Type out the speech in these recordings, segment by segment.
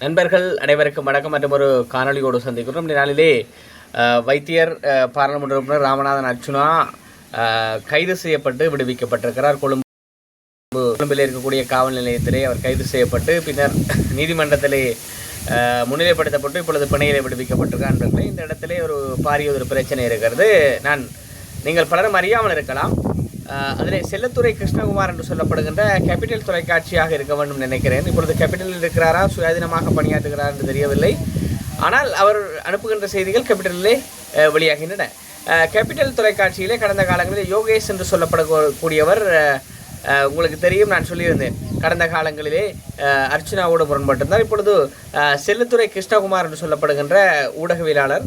நண்பர்கள் அனைவருக்கும் வணக்கம் மற்றும் ஒரு காணொலியோடு சந்திக்கிறோம். இந்த நாளிலே வைத்தியர் பாராளுமன்ற உறுப்பினர் ராமநாதன் அர்ச்சுனா கைது செய்யப்பட்டு விடுவிக்கப்பட்டிருக்கிறார். கொழும்பு கொழும்பில் இருக்கக்கூடிய காவல் நிலையத்திலே அவர் கைது செய்யப்பட்டு பின்னர் நீதிமன்றத்திலே முன்னிலைப்படுத்தப்பட்டு இப்பொழுது பிணையிலே விடுவிக்கப்பட்டிருக்கார் இந்த இடத்திலே ஒரு பாரிய ஒரு பிரச்சனை இருக்கிறது. நான் நீங்கள் பலரும் அறியாமல் இருக்கலாம். அதிலே செல்லத்துறை கிருஷ்ணகுமார் என்று சொல்லப்படுகின்ற கேபிட்டல் தொலைக்காட்சியாக இருக்க வேண்டும் நினைக்கிறேன். இப்பொழுது கேபிட்டலில் இருக்கிறாரா? சுயாதீனமாக பணியாற்றுகிறார் என்று தெரியவில்லை. ஆனால் அவர் அனுப்புகின்ற செய்திகள் கேபிட்டலிலே வெளியாகின்றன. கேபிட்டல் தொலைக்காட்சியிலே கடந்த காலங்களில் யோகேஷ் என்று சொல்லப்படக்கூடியவர் உங்களுக்கு தெரியும் நான் சொல்லியிருந்தேன். கடந்த காலங்களிலே அர்ச்சனாவோடு முரண்பட்டிருந்தார். இப்பொழுது செல்லுத்துறை செல்லத்துறை கிருஷ்ணகுமார் என்று சொல்லப்படுகின்ற ஊடகவியலாளர்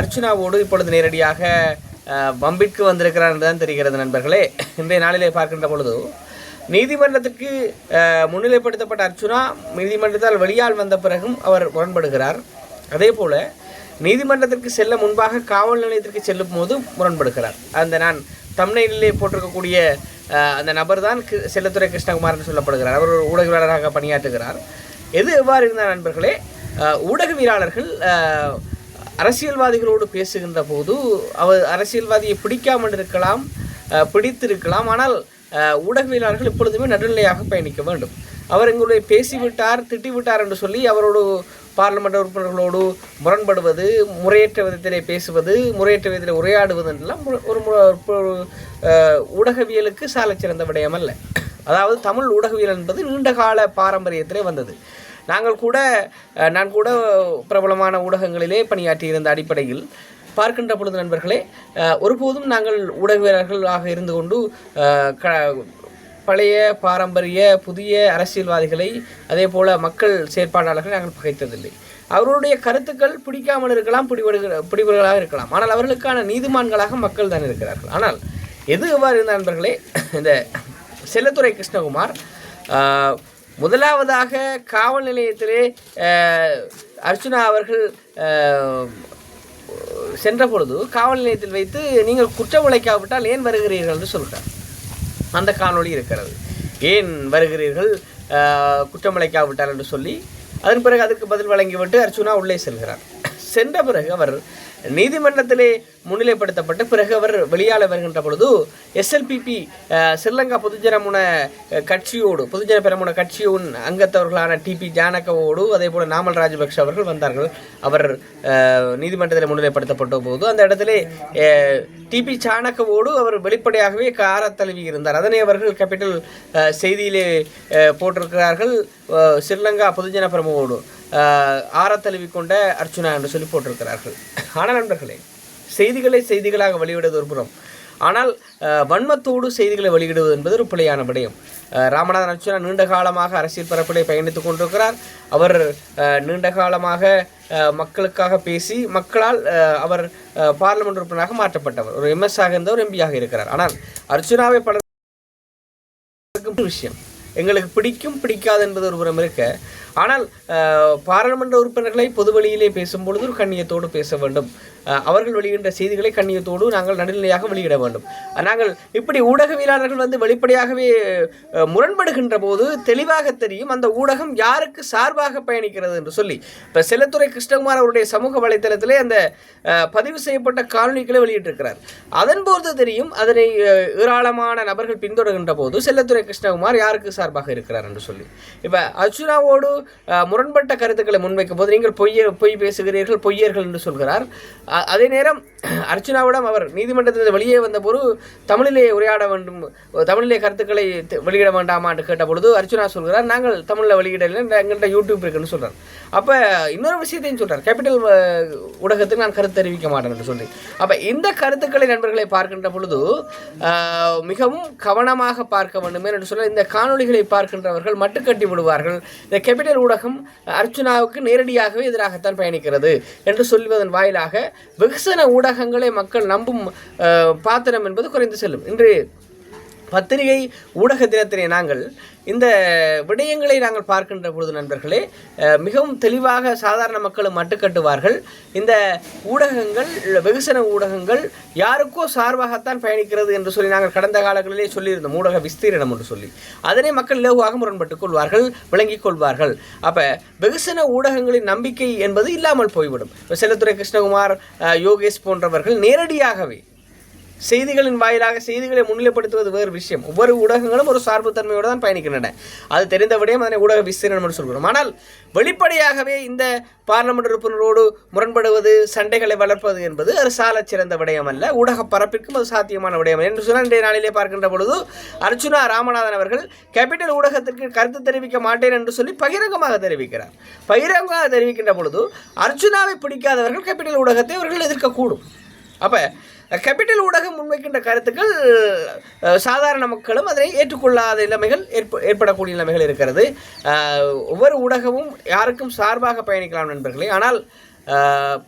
அர்ச்சனாவோடு இப்பொழுது நேரடியாக பம்பிற்கு வந்திருக்கிறார் தான் தெரிகிறது நண்பர்களே. இன்றைய நாளிலே பார்க்கின்ற பொழுது நீதிமன்றத்திற்கு முன்னிலைப்படுத்தப்பட்ட அர்ச்சுனா நீதிமன்றத்தால் வெளியால் வந்த பிறகும் அவர் முரண்படுகிறார். அதே போல நீதிமன்றத்திற்கு செல்ல முன்பாக காவல் நிலையத்திற்கு செல்லும் போது முரண்படுகிறார். அந்த நான் தமிழிலே போட்டிருக்கக்கூடிய அந்த நபர் தான் கிரு செல்லத்துறை கிருஷ்ணகுமார்னு சொல்லப்படுகிறார். அவர் ஒரு ஊடகவியலாளராக பணியாற்றுகிறார். எது எவ்வாறு இருந்தால் நண்பர்களே? ஊடகவியலாளர்கள் அரசியல்வாதிகளோடு பேசுகின்ற போது அவர் அரசியல்வாதியை பிடிக்காமல் இருக்கலாம் பிடித்திருக்கலாம். ஆனால் ஊடகவியலாளர்கள் எப்பொழுதுமே நடுநிலையாக பயணிக்க வேண்டும். அவர் எங்களுடைய பேசிவிட்டார் திட்டிவிட்டார் என்று சொல்லி அவரோடு பார்லிமெண்ட் உறுப்பினர்களோடு முரண்படுவது முறையற்ற விதத்திலே பேசுவது முறையற்ற விதத்தில் உரையாடுவது என்றெல்லாம் ஒரு- மு- ஊடகவியலுக்கு சாலச்சிறந்த விடயம் அல்ல அதாவது தமிழ் ஊடகவியல் என்பது நீண்டகால பாரம்பரியத்திலே வந்தது. நாங்கள் கூட நான் கூட பிரபலமான ஊடகங்களிலே பணியாற்றியிருந்த அடிப்படையில் பார்க்கின்ற பொழுது நண்பர்களே ஒருபோதும் நாங்கள் ஊடகவியலர்களாக இருந்து கொண்டு க பழைய பாரம்பரிய புதிய அரசியல்வாதிகளை அதே போல் மக்கள் செயற்பாட்டாளர்களை நாங்கள் பகைத்ததில்லை. அவர்களுடைய கருத்துக்கள் பிடிக்காமல் இருக்கலாம் பிடிபடுகிற பிடிபடுகளாக இருக்கலாம். ஆனால் அவர்களுக்கான நீதிமான்களாக மக்கள் தான் இருக்கிறார்கள். ஆனால் எது எவ்வாறு இருந்த நண்பர்களே இந்த செல்லத்துறை கிருஷ்ணகுமார் முதலாவதாக காவல் நிலையத்திலே அர்ச்சுனா அவர்கள் சென்ற பொழுது காவல் நிலையத்தில் வைத்து நீங்கள் குற்றம் உழைக்காவிட்டால் ஏன் வருகிறீர்கள்? என்று சொல்கிறார். அந்த காணொளி இருக்கிறது. ஏன் வருகிறீர்கள்? குற்றம் உழைக்காவிட்டால் என்று சொல்லி அதன் பிறகு அதுக்கு பதில் வழங்கிவிட்டு அர்ச்சுனா உள்ளே செல்கிறார். சென்ற பிறகு அவர் நீதிமன்றத்திலே முன்னிலைப்படுத்தப்பட்டு பிறகு அவர் வெளியால வருகின்ற பொழுது எஸ்எல்பிபி ஸ்ரீலங்கா பொதுஜனமுன கட்சியோடு பொதுஜன பெரமுன கட்சியின் அங்கத்தவர்களான டிபி ஜானகவோடு அதே போல் நாமல் ராஜபக்ஷ அவர்கள் வந்தார்கள். அவர் நீதிமன்றத்தில் முன்னிலைப்படுத்தப்பட்ட போது அந்த இடத்திலே டிபி சாணக்கவோடு அவர் வெளிப்படையாகவே கார தழுவி இருந்தார். அதனை அவர்கள் கேபிட்டல் செய்தியிலே போட்டிருக்கிறார்கள். ஸ்ரீலங்கா பொதுஜன பிரமுகோடு. ஆற தழுவிக்கொண்ட அர்ச்சுனா என்று சொல்லி போட்டிருக்கிறார்கள். ஆனால் நண்பர்களே செய்திகளை செய்திகளாக வெளியிடுவது ஒரு புறம். ஆனால் வன்மத்தோடு செய்திகளை வெளியிடுவது என்பது ஒரு பிழையான விடயம். ராமநாதன் அர்ச்சுனா நீண்ட காலமாக அரசியல் பரப்பிலே பயணித்துக் கொண்டிருக்கிறார். அவர் நீண்ட காலமாக மக்களுக்காக பேசி மக்களால் அவர் பார்லிமெண்ட் உறுப்பினராக மாற்றப்பட்டவர். ஒரு எம்எஸ் ஆக ஒரு எம்பியாக இருக்கிறார். ஆனால் அர்ச்சுனாவை பல விஷயம். எங்களுக்கு பிடிக்கும் பிடிக்காது என்பது ஒரு புறம் இருக்க. ஆனால் பாராளுமன்ற உறுப்பினர்களை பொதுவெளியிலே பேசும்பொழுது ஒரு கண்ணியத்தோடு பேச வேண்டும். அவர்கள் வெளியிடுகின்ற செய்திகளை கண்ணியத்தோடு நாங்கள் நடுநிலையாக வெளியிட வேண்டும். நாங்கள் இப்படி ஊடகவியலாளர்கள் வந்து வெளிப்படையாகவே முரண்படுகின்ற போது தெளிவாக தெரியும் அந்த ஊடகம் யாருக்கு சார்பாக பயணிக்கிறது என்று சொல்லி. இப்போ செல்லத்துறை கிருஷ்ணகுமார் அவருடைய சமூக வலைதளத்திலே அந்த பதிவு செய்யப்பட்ட காணொலிகளை வெளியிட்டிருக்கிறார். அதன்போது தெரியும் அதனை ஏராளமான நபர்கள் பின்தொடர்கின்ற போது செல்லத்துறை கிருஷ்ணகுமார் யாருக்கு சார்பாக இருக்கிறார் என்று சொல்லி. இப்போ அர்ஜுனாவோடு முரண்பட்ட கருத்துக்களை முன்வைக்கும் போது நீங்கள் பொய்ய பொய் பேசுகிறீர்கள் பொய்யர்கள் என்று சொல்கிறார். அதே நேரம் அர்ச்சுனாவிடம் அவர் நீதிமன்றத்தில் வெளியே வந்தபோது தமிழிலே உரையாட வேண்டும் தமிழிலே கருத்துக்களை வெளியிட வேண்டாமா என்று கேட்டபொழுது அர்ச்சனா அர்ச்சுனா சொல்கிறார் நாங்கள் தமிழில் வெளியிடல எங்கள்கிட்ட யூடியூப் இருக்குன்னு சொல்கிறார் அப்போ இன்னொரு விஷயத்தையும் சொல்கிறார் கேபிட்டல் ஊடகத்துக்கு நான் கருத்து தெரிவிக்க மாட்டேன் என்று சொல்லி. அப்போ இந்த கருத்துக்களை நண்பர்களை பார்க்கின்ற பொழுது மிகவும் கவனமாக பார்க்க வேண்டுமே என்று சொல்ல இந்த காணொளிகளை பார்க்கின்றவர்கள் மட்டுக்கட்டி விடுவார்கள். இந்த கேபிட்டல் ஊடகம் அர்ச்சுனாவுக்கு நேரடியாகவே எதிராகத்தான் பயணிக்கிறது என்று சொல்வதன் வாயிலாக வெகுசன ஊடகங்களை மக்கள் நம்பும் பாத்திரம் என்பது குறைந்து செல்லும். இன்று பத்திரிகை ஊடக தினத்தினை நாங்கள் இந்த விடயங்களை நாங்கள் பார்க்கின்ற பொழுது நண்பர்களே மிகவும் தெளிவாக சாதாரண மக்களும் மட்டுக்கட்டுவார்கள் இந்த ஊடகங்கள் வெகுசன ஊடகங்கள் யாருக்கோ சார்பாகத்தான் பயணிக்கிறது என்று சொல்லி நாங்கள் கடந்த காலங்களிலே சொல்லியிருந்தோம். ஊடக விஸ்தீரணம் என்று சொல்லி. அதனை மக்கள் இலகுவாக முரண்பட்டுக் கொள்வார்கள் விளங்கிக் கொள்வார்கள். அப்போ வெகுசன ஊடகங்களின் நம்பிக்கை என்பது இல்லாமல் போய்விடும். செல்லத்துறை கிருஷ்ணகுமார் யோகேஷ் போன்றவர்கள் நேரடியாகவே செய்திகளின் வாயிலாக செய்திகளை முன்னிலைப்படுத்துவது வேறு விஷயம். ஒவ்வொரு ஊடகங்களும் ஒரு சார்புத்தன்மையோடு தான் பயணிக்கின்றன. அது தெரிந்த விடயம் அதனை ஊடக விஸ்தீரணம் என்று சொல்கிறோம். ஆனால் வெளிப்படையாகவே இந்த பார்லமெண்ட் உறுப்பினரோடு முரண்படுவது சண்டைகளை வளர்ப்பது என்பது அது சால சிறந்த விடயம் அல்ல ஊடக பரப்பிற்கும் அது சாத்தியமான விடயம் என்று சொன்னால் இன்றைய நாளிலே பார்க்கின்ற பொழுது அர்ச்சுனா ராமநாதன் அவர்கள் கேபிட்டல் ஊடகத்திற்கு கருத்து தெரிவிக்க மாட்டேன் என்று சொல்லி பகிரங்கமாக தெரிவிக்கிறார். பகிரங்கமாக தெரிவிக்கின்ற பொழுது அர்ச்சுனாவை பிடிக்காதவர்கள் கேபிட்டல் ஊடகத்தை அவர்கள் எதிர்க்கக்கூடும். அப்போ கேபிட்டல் ஊடகம் முன்வைக்கின்ற கருத்துக்கள் சாதாரண மக்களும் அதனை ஏற்றுக்கொள்ளாத நிலைமைகள் ஏற்ப ஏற்படக்கூடிய நிலைமைகள் இருக்கிறது. ஒவ்வொரு ஊடகமும் யாருக்கும் சார்பாக பயணிக்கலாம் நண்பர்களே. ஆனால்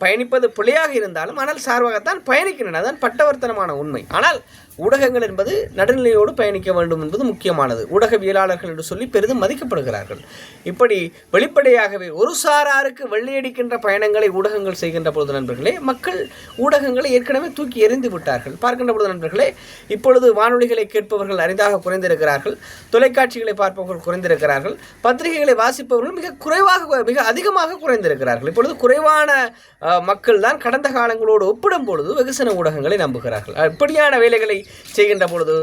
பயணிப்பது பிழையாக இருந்தாலும் ஆனால் சார்பாகத்தான் பயணிக்கின்றன. அதுதான் பட்டவர்த்தனமான உண்மை. ஆனால் ஊடகங்கள் என்பது நடுநிலையோடு பயணிக்க வேண்டும் என்பது முக்கியமானது. ஊடகவியலாளர்கள் என்று சொல்லி பெரிதும் மதிக்கப்படுகிறார்கள். இப்படி வெளிப்படையாகவே ஒரு சாராருக்கு வெள்ளையடிக்கின்ற பயணங்களை ஊடகங்கள் செய்கின்ற பொழுது நண்பர்களே மக்கள் ஊடகங்களை ஏற்கனவே தூக்கி எறிந்து விட்டார்கள். பார்க்கின்ற பொழுது நண்பர்களே இப்பொழுது வானொலிகளை கேட்பவர்கள் அரிதாக குறைந்திருக்கிறார்கள். தொலைக்காட்சிகளை பார்ப்பவர்கள் குறைந்திருக்கிறார்கள். பத்திரிகைகளை வாசிப்பவர்கள் மிக குறைவாக மிக அதிகமாக குறைந்திருக்கிறார்கள். இப்பொழுது குறைவான மக்கள் தான் கடந்த காலங்களோடு ஒப்பிடும் பொழுது வெகுசன ஊடகங்களை நம்புகிறார்கள். இப்படியான வேலைகளை செய்கின்ற பொழுது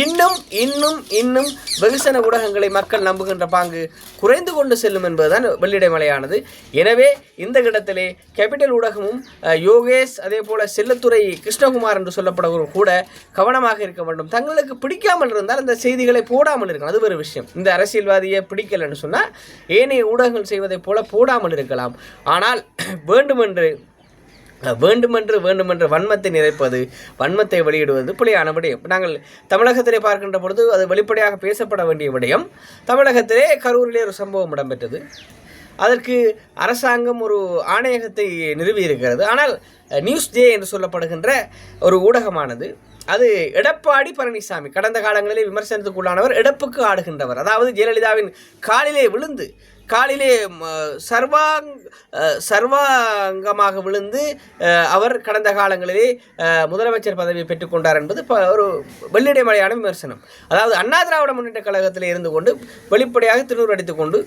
இன்னும் இன்னும் இன்னும் வெகுசன ஊடகங்களை மக்கள் நம்புகின்ற பாங்கு குறைந்து கொண்டு செல்லும் என்பதுதான் வெள்ளிடை மலையானது எனவே இந்த இடத்திலே கேபிட்டல் ஊடகமும் யோகேஷ் அதே போல செல்லத்துறை கிருஷ்ணகுமார் என்று சொல்லப்படுவரும் கூட கவனமாக இருக்க வேண்டும். தங்களுக்கு பிடிக்காமல் இருந்தால் அந்த செய்திகளை போடாமல் இருக்கணும் அது ஒரு விஷயம். இந்த அரசியல்வாதியை பிடிக்கலைன்னு சொன்னால் ஏனைய ஊடகங்கள் செய்வதைப் போல போடாமல் இருக்கலாம். ஆனால் வேண்டுமென்று வேண்டுமென்று வேண்டுமென்று வன்மத்தை நிறைப்பது வன்மத்தை வெளியிடுவது பிழையான விடயம். நாங்கள் தமிழகத்திலே பார்க்கின்ற பொழுது அது வெளிப்படையாக பேசப்பட வேண்டிய விடயம். தமிழகத்திலே கரூரிலே ஒரு சம்பவம் இடம்பெற்றது. அதற்கு அரசாங்கம் ஒரு ஆணையகத்தை நிறுவியிருக்கிறது. ஆனால் நியூஸ் டே என்று சொல்லப்படுகின்ற ஒரு ஊடகமானது அது எடப்பாடி பழனிசாமி கடந்த காலங்களிலே விமர்சனத்துக்குள்ளானவர் எடப்புக்கு ஆடுகின்றவர். அதாவது ஜெயலலிதாவின் காலிலே விழுந்து காலிலே சர்வாங் சர்வாங்கமாக விழுந்து அவர் கடந்த காலங்களிலே முதலமைச்சர் பதவியை பெற்றுக்கொண்டார் என்பது ஒரு வெள்ளிடைமலையான விமர்சனம். அதாவது அண்ணா திராவிட முன்னேற்ற கழகத்தில் இருந்து கொண்டு வெளிப்படையாக திருநூறு அடித்துக் கொண்டு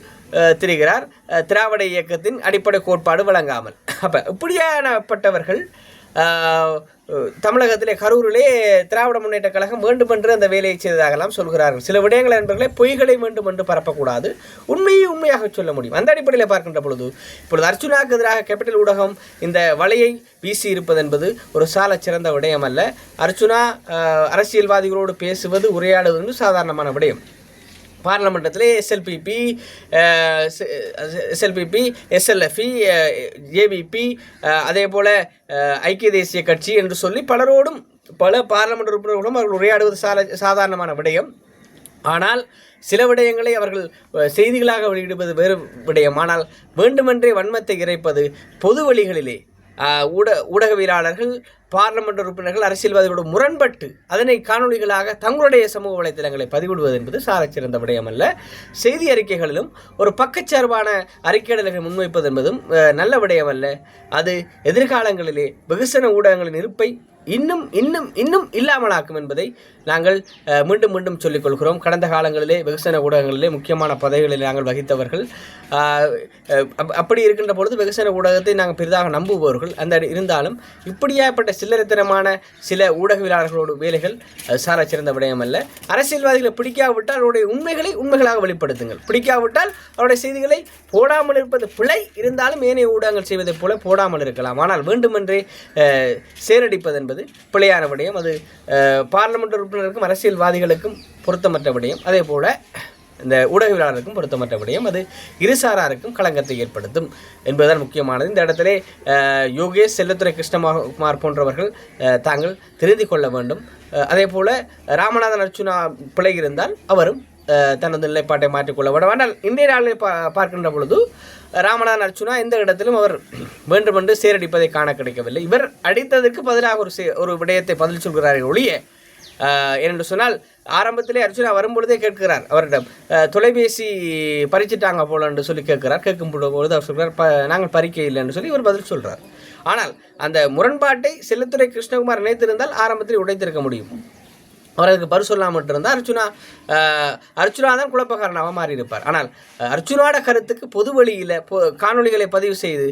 திரிகிறார். திராவிட இயக்கத்தின் அடிப்படை கோட்பாடு வழங்காமல். அப்போ இப்படியானப்பட்டவர்கள் தமிழகத்திலே கரூரிலே திராவிட முன்னேற்ற கழகம் வேண்டுமென்று அந்த வேலையை செய்ததாகலாம் சொல்கிறார்கள். சில விடயங்கள் என்பர்களே பொய்களை வேண்டும் என்று பரப்பக்கூடாது. உண்மையை உண்மையாக சொல்ல முடியும். அந்த அடிப்படையில் பார்க்கின்ற பொழுது இப்பொழுது அர்ச்சுனாக்கு எதிராக கேபிட்டல் ஊடகம் இந்த வலையை வீசி இருப்பது என்பது ஒரு சால சிறந்த விடயம் அல்ல அர்ச்சுனா அரசியல்வாதிகளோடு பேசுவது உரையாடுவது என்று சாதாரணமான விடயம். பார்லமெண்டத்தில் எஸ்எல்பிபி எஸ்எல்பிபி எஸ்எல்எஃப்இ ஏபிபி அதே போல் ஐக்கிய தேசிய கட்சி என்று சொல்லி பலரோடும் பல பார்லமெண்ட் உறுப்பினர்களும் அவர்கள் உரையாடுவது சால சாதாரணமான விடயம். ஆனால் சில விடயங்களை அவர்கள் செய்திகளாக வெளியிடுவது வேறு விடயம். ஆனால் வேண்டுமென்றே வன்மத்தை இறைப்பது பொது வழிகளிலே ஊட ஊடகவியலாளர்கள் பார்லமெண்ட் உறுப்பினர்கள் அரசியல்வாதிகளோடு முரண்பட்டு அதனை காணொளிகளாக தங்களுடைய சமூக வலைத்தளங்களை பதிவிடுவது என்பது சாரச்சிறந்த விடயம் அல்ல. செய்தி அறிக்கைகளிலும் ஒரு பக்கச்சார்பான அறிக்கையிடல்களை முன்வைப்பது என்பதும் நல்ல விடயம் அல்ல. அது எதிர்காலங்களிலே வெகுசன ஊடகங்களின் இருப்பை இன்னும் இன்னும் இன்னும் இல்லாமலாக்கும் என்பதை நாங்கள் மீண்டும் மீண்டும் சொல்லிக் கொள்கிறோம். கடந்த காலங்களிலே வெகுசன ஊடகங்களிலே முக்கியமான பதவிகளில் நாங்கள் வகித்தவர்கள் அப்- அப்படி இருக்கின்ற பொழுது வெகுசன ஊடகத்தை நாங்கள் பெரிதாக நம்புபவர்கள் அந்த இருந்தாலும் இப்படியாப்பட்ட சில்லறைத்தனமான சில ஊடகவியலாளர்களோட வேலைகள் சார சிறந்த விடயம் அல்ல. அரசியல்வாதிகளை பிடிக்காவிட்டால் அவருடைய உண்மைகளை உண்மைகளாக வெளிப்படுத்துங்கள். பிடிக்காவிட்டால் அவருடைய செய்திகளை போடாமல் இருப்பது பிழை. இருந்தாலும் ஏனைய ஊடகங்கள் செய்வதைப் போல போடாமல் இருக்கலாம். ஆனால் வேண்டுமென்றே சேரடிப்பது என்பது பிழையான விடயம். அது பார்லமெண்ட் உறுப்பினருக்கும் அரசியல்வாதிகளுக்கும் பொருத்தமற்ற விடயம். அதே போல இந்த ஊடகவியலாளருக்கும் பொருத்தமற்றபடியும் அது இருசாராருக்கும் களங்கத்தை ஏற்படுத்தும் என்பதுதான் முக்கியமானது. இந்த இடத்திலே யோகேஷ் செல்லத்துறை கிருஷ்ணகுமார் போன்றவர்கள் தாங்கள் தெரிந்து கொள்ள வேண்டும். அதே போல் ராமநாதன் அர்ச்சுனா பிழை இருந்தால் அவரும் தனது நிலைப்பாட்டை மாற்றிக்கொள்ள வேண்டும். ஆனால் இன்றைய நாளில் பா பார்க்கின்ற பொழுது ராமநாதன் அர்ச்சுனா எந்த இடத்திலும் அவர் வேண்டுமென்று சேரடிப்பதை காண கிடைக்கவில்லை. இவர் அடித்ததற்கு பதிலாக ஒரு சே- ஒரு விடயத்தை பதில் சொல்கிறார்கள் ஒழிய ஆஹ் ஏனென்று சொன்னால் ஆரம்பத்திலே அர்ச்சுனா வரும்பொழுதே கேட்கிறார். அவரிடம் தொலைபேசி பறிச்சிட்டாங்க போலன்னு சொல்லி கேட்கிறார். கேட்கும் பொழுது அவர் சொல்கிறார் ப நாங்கள் பறிக்க இல்லைன்னு சொல்லி ஒரு பதில் சொல்கிறார் ஆனால் அந்த முரண்பாட்டை செல்லத்துறை கிருஷ்ணகுமார் நினைத்திருந்தால் ஆரம்பத்தில் உடைத்திருக்க முடியும். அவர் அதுக்கு பரு சொல்லாமல் இருந்தால் அர்ச்சுனா அர்ச்சுனா தான் குழப்பக்காரனாக மாறியிருப்பார். ஆனால் அர்ச்சுனோட கருத்துக்கு பொது வழியில் பொ காணொளிகளை பதிவு செய்து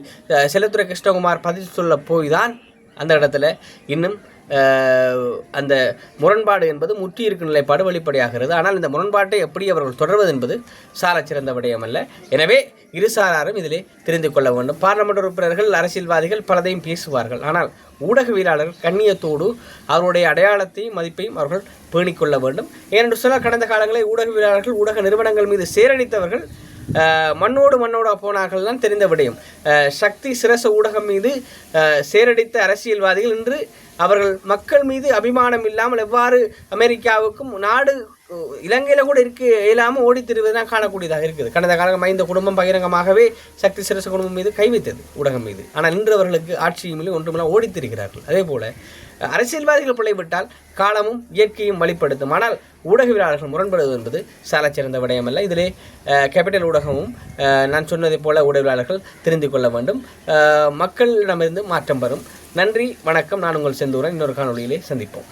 செல்லத்துறை கிருஷ்ணகுமார் பதிவு சொல்ல போய் தான் அந்த இடத்துல இன்னும் அந்த முரண்பாடு என்பது முற்றி இருக்கும் நிலைப்பாடு வெளிப்படையாகிறது. ஆனால் இந்த முரண்பாட்டை எப்படி அவர்கள் தொடர்வது என்பது சாலச்சிறந்த சிறந்த விடயமல்ல எனவே இருசாராரும் இதிலே தெரிந்து கொள்ள வேண்டும். பார்லமெண்ட் உறுப்பினர்கள் அரசியல்வாதிகள் பலதையும் பேசுவார்கள். ஆனால் ஊடகவியலாளர்கள் கண்ணியத்தோடு அவருடைய அடையாளத்தையும் மதிப்பையும் அவர்கள் பேணிக்கொள்ள வேண்டும். ஏனென்று சொன்னால் கடந்த காலங்களில் ஊடகவியலாளர்கள் ஊடக நிறுவனங்கள் மீது சேரணித்தவர்கள் மண்ணோடு மண்ணோட போனார்கள் தான் தெரிந்த விடயம். சக்தி சிரச ஊடகம் மீது சேரடித்த அரசியல்வாதிகள் இன்று அவர்கள் மக்கள் மீது அபிமானம் இல்லாமல் எவ்வாறு அமெரிக்காவுக்கும் நாடு இலங்கையில் கூட இருக்க இயலாமல் ஓடி திரிவது தான் காணக்கூடியதாக இருக்குது. கடந்த காலமாக இந்த குடும்பம் பகிரங்கமாகவே சக்தி சிரச குடும்பம் மீது கைவித்தது ஊடகம் மீது. ஆனால் இன்று அவர்களுக்கு ஆட்சியும் இல்லை ஒன்றுமெல்லாம் ஓடித்திருக்கிறார்கள் அதே போல் அரசியல்வாதிகள் பிழைவிட்டால் காலமும் இயற்கையும் வழிப்படுத்தும். ஆனால் ஊடகவியலாளர்கள் முரண்படுவது என்பது சாலச் சிறந்த விடயமல்ல. இதிலே கேபிட்டல் ஊடகமும் நான் சொன்னதை போல ஊடகவியலாளர்கள் தெரிந்து கொள்ள வேண்டும். மக்களிடமிருந்து மாற்றம் வரும். நன்றி வணக்கம். நான் உங்கள் செந்தூரன். இன்னொரு காணொலியிலே சந்திப்போம்.